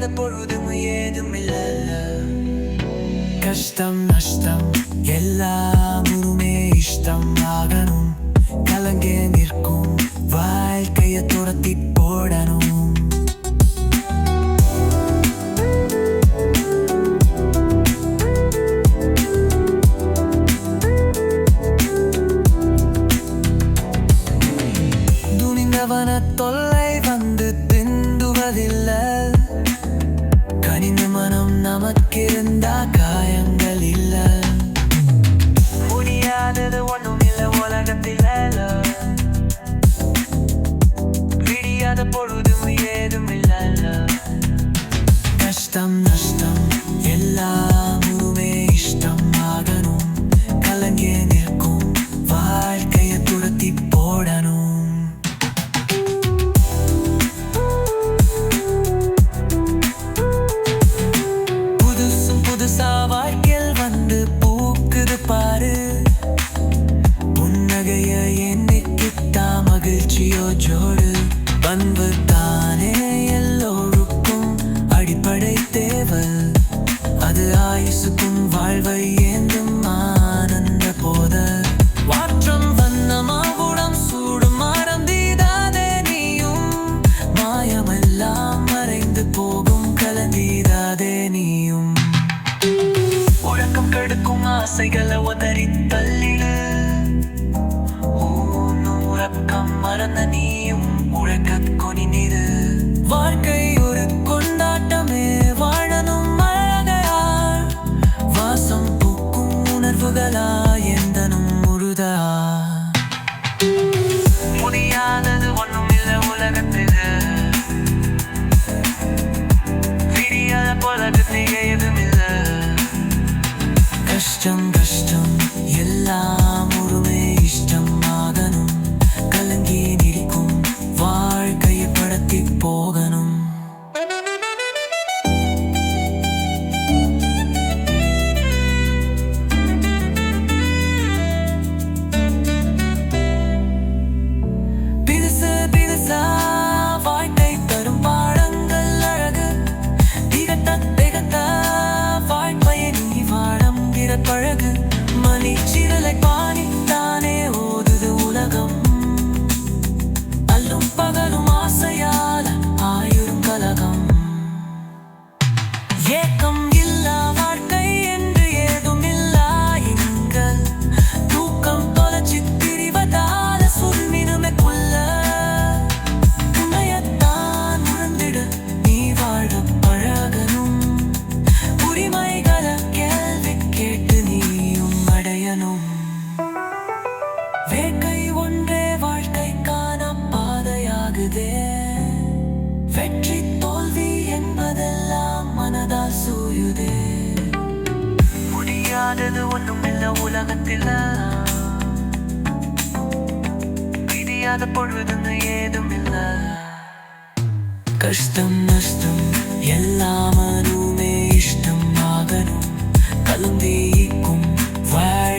இல்லாத பொழுதும் ஏதும் இல்லல்ல கஷ்டம் நஷ்டம் எல்லா முருமே இஷ்டம். ஆகணும் கலங்கே நிற்கும். much guilt. போகும் கலந்தீராதே நீயும். ஒழுக்கம் கெடுக்கும் ஆசைகளை உதறித்து தானதா சூயுதே. முடியாதது ஒன்றும் இல்ல உலகத்தில். பிரியாத பொழுதுன்னு ஏதும் இல்ல கஷ்டம் நஷ்டம் எல்லாமனுமே இஷ்டம் ஆகணும். கலந்தே வாழ்